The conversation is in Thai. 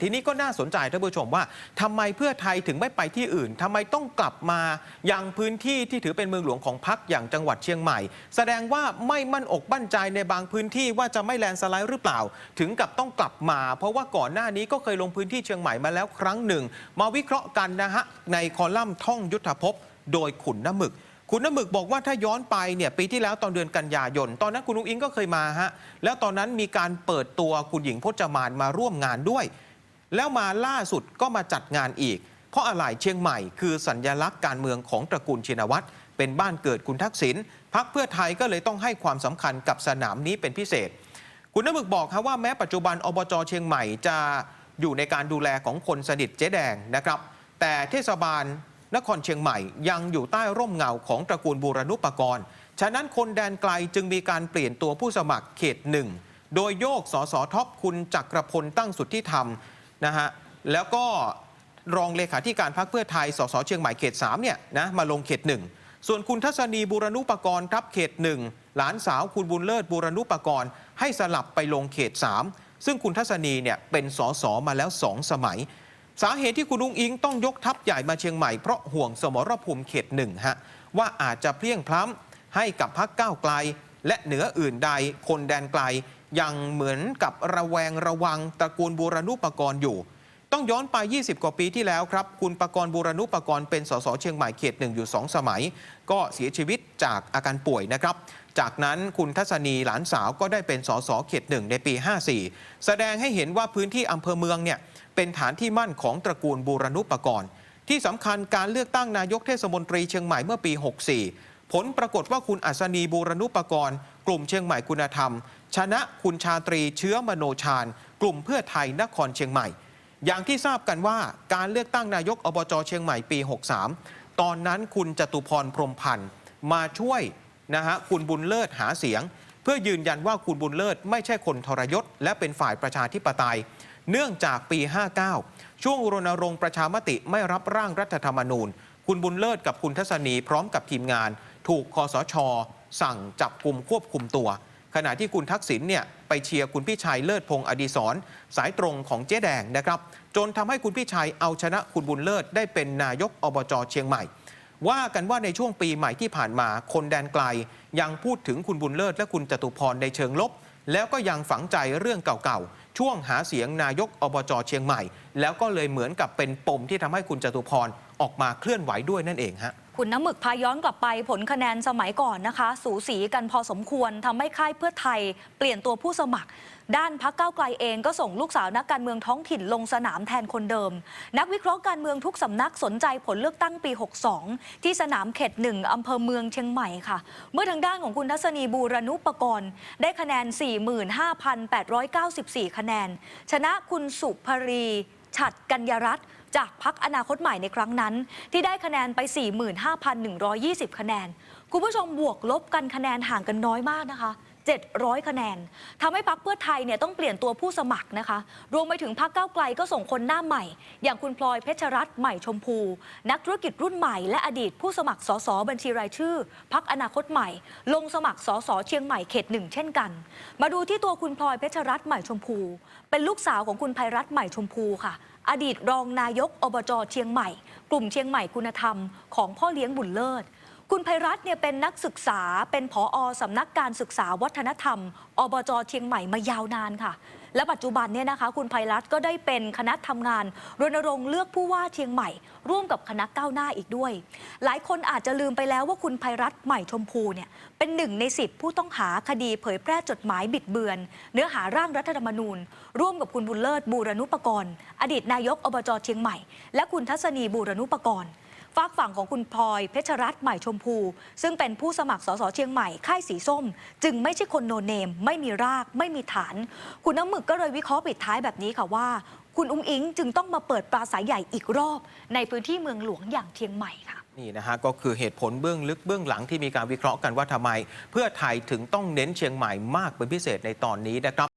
ทีนี้ก็น่าสนใจท่านผู้ชมว่าทำไมเพื่อไทยถึงไม่ไปที่อื่นทำไมต้องกลับมายังพื้นที่ที่ถือเป็นเมืองหลวงของพรรคอย่างจังหวัดเชียงใหม่ แสดงว่าไม่มั่นอกมั่นใจในบางพื้นที่ว่าจะไม่แลนด์สไลด์หรือเปล่า ถึงกับต้องกลับมา เพราะว่าก่อนหน้านี้ก็เคยลงพื้นที่เชียงใหม่มาแล้วครั้งหนึ่ง มาวิเคราะห์กันนะฮะในคอลัมน์ท่องยุทธภพโดยขุนน้ำหมึกคุณน้ำหมึกบอกว่าถ้าย้อนไปเนี่ยปีที่แล้วตอนเดือนกันยายน ตอนนั้นคุณนุ้งอิงก็เคยมาฮะแล้วตอนนั้นมีการเปิดตัวคุณหญิงพจมานมาร่วมงานด้วย แล้วมาล่าสุดก็มาจัดงานอีก เพราะอะไรเชียงใหม่คือสัญญลักษณ์การเมืองของตระกูลชินวัตรเป็นบ้านเกิดคุณทักษิณพักเพื่อไทยก็เลยต้องให้ความสำคัญกับสนามนี้เป็นพิเศษ คุณน้ำมึกบอกครับว่าแม้ปัจจุบันอบจเชียงใหม่จะอยู่ในการดูแลของคนสนิทเจ๊แดงนะครับ แต่เทศบาลนครเชียงใหม่ยังอยู่ใต้ร่มเงาของตระกูลบูรณุปกรณ์ ฉะนั้นคนแดนไกลจึงมีการเปลี่ยนตัวผู้สมัครเขตหนึ่ง โดยโยกสสท็อปคุณจักรพลตั้งสุทธิธรรม นะฮะแล้วก็รองเลขาธิการพรรคเพื่อไทย สสเชียงใหม่เขต3เนี่ยนะมาลงเขตหนึ่งส่วนคุณทัศนีบูรณุปกรณ์ครับเขตหนึ่งหลานสาวคุณบุญเลิศบูรณุปกรณ์ ให้สลับไปลงเขต 3 ซึ่งคุณทัศนีเนี่ยเป็นสสมาแล้ว 2 สมัย สาเหตุที่คุณอุ้งอิงต้องยกทัพใหญ่มาเชียงใหม่เพราะห่วงสมรภูมิเขตหนึ่งฮะว่าอาจจะเพลียงพล้ำให้กับพักก้าวไกล และเหนืออื่นใดคนแดนไกล ยังเหมือนกับระแวงระวังตระกูลบูรณุปกรณ์อยู่ ต้องย้อนไป 20 กว่าปีที่แล้วครับ คุณประกรณ์บูรณุปกรณ์เป็นสสเชียงใหม่เขตหนึ่งอยู่ 2 สมัย ก็เสียชีวิตจากอาการป่วยนะครับ จากนั้นคุณทัศนีหลานสาวก็ได้เป็นสสเขตหนึ่งในปี 54 แสดงให้เห็นว่าพื้นที่อำเภอเมืองเนี่ยเป็นฐานที่มั่นของตระกูลบูรณุปกรณ์ที่สำคัญการเลือกตั้งนายกเทศมนตรีเชียงใหม่เมื่อปี 64 ผลปรากฏว่าคุณอัศนีบูรณุปกรณ์ กลุ่มเชียงใหม่คุณธรรม ชนะคุณชาตรีเชื้อมโนชาญ กลุ่มเพื่อไทยนครเชียงใหม่ อย่างที่ทราบกันว่าการเลือกตั้งนายกอบจเชียงใหม่ปี 63 ตอนนั้นคุณจตุพรพรมพันธ์มาช่วยนะฮะคุณบุญเลิศหาเสียง เพื่อยืนยันว่าคุณบุญเลิศไม่ใช่คนทรยศ และเป็นฝ่ายประชาธิปไตย เนื่องจากปี 59 ช่วงรณรงค์ประชามติไม่รับร่างรัฐธรรมนูญ คุณบุญเลิศกับคุณทัศนีพร้อมกับทีมงาน ถูกคอสช สั่งจับกลุ่มควบคุมตัว ขณะที่คุณทักษิณเนี่ยไปเชียร์คุณพี่ชัยเลิศพงศ์อดีศรสายตรงของเจ๊แดงนะครับ จนทำให้คุณพี่ชัยเอาชนะคุณบุญเลิศได้เป็นนายกอบจเชียงใหม่ ว่ากันว่าในช่วงปีใหม่ที่ผ่านมาคนแดนไกล ยังพูดถึงคุณบุญเลิศและคุณจตุพรในเชิงลบ แล้วก็ยังฝังใจเรื่องเก่าๆช่วงหาเสียงนายกอบจเชียงใหม่ แล้วก็เลยเหมือนกับเป็นปมที่ทำให้คุณจตุพรออกมาเคลื่อนไหวด้วยนั่นเองฮะ คุณน้ำหมึกพาย้อนกลับไปผลคะแนนสมัยก่อนนะคะ สูสีกันพอสมควรทำให้ค่ายเพื่อไทยเปลี่ยนตัวผู้สมัคร ด้านพักเก้าไกลเองก็ส่งลูกสาวนักการเมืองท้องถิ่นลงสนามแทนคนเดิม นักวิเคราะห์การเมืองทุกสำนักสนใจผลเลือกตั้งปี 62 ที่สนามเขตหนึ่งอำเภอเมืองเชียงใหม่ค่ะ เมื่อทางด้านของคุณทัศนีบูรณุปกรณ์ ได้คะแนน 45,894 คะแนน ชนะคุณสุภรีฉัดกัญญรัตน์ จากพักอนาคตใหม่ในครั้งนั้น ที่ได้คะแนนไป 45,120 คะแนน คุณผู้ชมบวกลบกันคะแนนห่างกันน้อยมากนะคะ 700 คะแนนทำให้พักเพื่อไทยเนี่ยต้องเปลี่ยนตัวผู้สมัครนะคะ รวมไปถึงพักเก้าไกลก็ส่งคนหน้าใหม่ อย่างคุณพลอยเพชรรัตน์ใหม่ชมพู นักธุรกิจรุ่นใหม่และอดีตผู้สมัครสสบัญชีรายชื่อ พักอนาคตใหม่ ลงสมัครสสเชียงใหม่เขตหนึ่งเช่นกัน มาดูที่ตัวคุณพลอยเพชรรัตน์ใหม่ชมพู เป็นลูกสาวของคุณภัยรัตน์ใหม่ชมพูค่ะ อดีตรองนายกอบจเชียงใหม่ กลุ่มเชียงใหม่คุณธรรมของพ่อเลี้ยงบุญเลิศ คุณภัยรัตน์เนี่ยเป็นนักศึกษาเป็นผออสำนักการศึกษาวัฒนธรรม อบจเชียงใหม่มายาวนานค่ะ และปัจจุบันเนี่ยนะคะ คุณภัยรัตน์ก็ได้เป็นคณะทำงานรณรงค์เลือกผู้ว่าเชียงใหม่ ร่วมกับคณะก้าวหน้าอีกด้วย หลายคนอาจจะลืมไปแล้วว่าคุณภัยรัตน์ใหม่ชมพูเนี่ยเป็นหนึ่งในสิบผู้ต้องหาคดีเผยแพร่จดหมายบิดเบือน เนื้อหาร่างรัฐธรรมนูญ ร่วมกับคุณบุญเลิศบูรณุปกรณ์ อดีตนายกอบจเชียงใหม่ และคุณทัศนีบูรณุปกรณ์ ฝากฝั่งของคุณพลอยเพชรรัตน์ใหม่ชมพู ซึ่งเป็นผู้สมัครสสเชียงใหม่ค่ายสีส้ม จึงไม่ใช่คนโนเนม ไม่มีรากไม่มีฐาน คุณน้ำหมึกก็เลยวิเคราะห์ปิดท้ายแบบนี้ค่ะว่า คุณอุ้งอิงจึงต้องมาเปิดปราศัยใหญ่อีกรอบ ในพื้นที่เมืองหลวงอย่างเชียงใหม่ค่ะ นี่นะฮะก็คือเหตุผลเบื้องลึกเบื้องหลังที่มีการวิเคราะห์กันว่าทำไม เพื่อไทยถึงต้องเน้นเชียงใหม่มากเป็นพิเศษในตอนนี้นะครับ